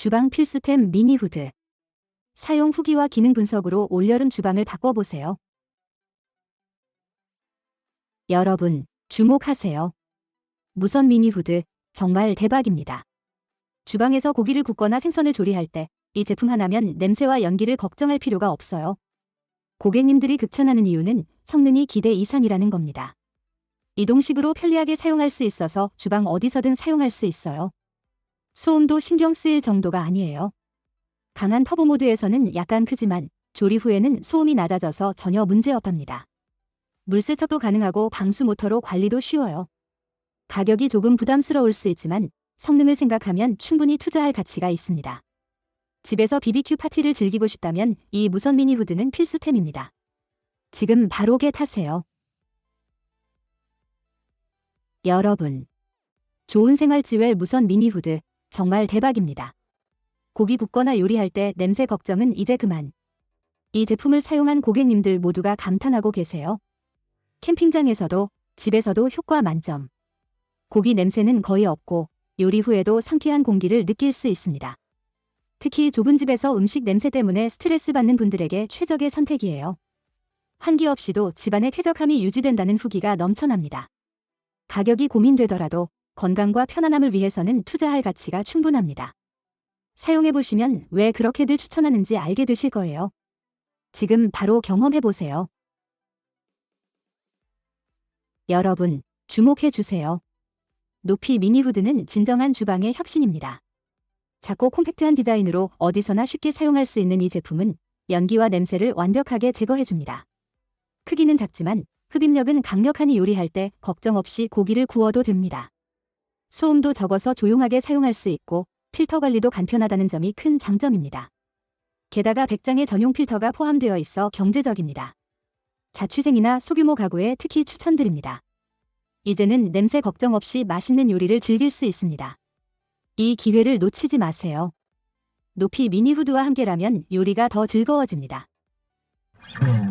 주방 필수템 미니 후드. 사용 후기와 기능 분석으로 올여름 주방을 바꿔보세요. 여러분, 주목하세요. 무선 미니 후드, 정말 대박입니다. 주방에서 고기를 굽거나 생선을 조리할 때 이 제품 하나면 냄새와 연기를 걱정할 필요가 없어요. 고객님들이 극찬하는 이유는 성능이 기대 이상이라는 겁니다. 이동식으로 편리하게 사용할 수 있어서 주방 어디서든 사용할 수 있어요. 소음도 신경 쓰일 정도가 아니에요. 강한 터보 모드에서는 약간 크지만 조리 후에는 소음이 낮아져서 전혀 문제 없답니다. 물 세척도 가능하고 방수 모터로 관리도 쉬워요. 가격이 조금 부담스러울 수 있지만 성능을 생각하면 충분히 투자할 가치가 있습니다. 집에서 BBQ 파티를 즐기고 싶다면 이 무선 미니 후드는 필수템입니다. 지금 바로 겟하세요. 여러분, 좋은 생활 지웰 무선 미니 후드 정말 대박입니다. 고기 굽거나 요리할 때 냄새 걱정은 이제 그만. 이 제품을 사용한 고객님들 모두가 감탄하고 계세요. 캠핑장에서도 집에서도 효과 만점. 고기 냄새는 거의 없고 요리 후에도 상쾌한 공기를 느낄 수 있습니다. 특히 좁은 집에서 음식 냄새 때문에 스트레스 받는 분들에게 최적의 선택이에요. 환기 없이도 집안의 쾌적함이 유지된다는 후기가 넘쳐납니다. 가격이 고민되더라도 건강과 편안함을 위해서는 투자할 가치가 충분합니다. 사용해보시면 왜 그렇게들 추천하는지 알게 되실 거예요. 지금 바로 경험해보세요. 여러분, 주목해주세요. 높이 미니 후드는 진정한 주방의 혁신입니다. 작고 콤팩트한 디자인으로 어디서나 쉽게 사용할 수 있는 이 제품은 연기와 냄새를 완벽하게 제거해줍니다. 크기는 작지만 흡입력은 강력하니 요리할 때 걱정 없이 고기를 구워도 됩니다. 소음도 적어서 조용하게 사용할 수 있고 필터 관리도 간편하다는 점이 큰 장점입니다. 게다가 100장의 전용 필터가 포함되어 있어 경제적입니다. 자취생이나 소규모 가구에 특히 추천드립니다. 이제는 냄새 걱정 없이 맛있는 요리를 즐길 수 있습니다. 이 기회를 놓치지 마세요. 높이 미니 후드와 함께라면 요리가 더 즐거워집니다. 음.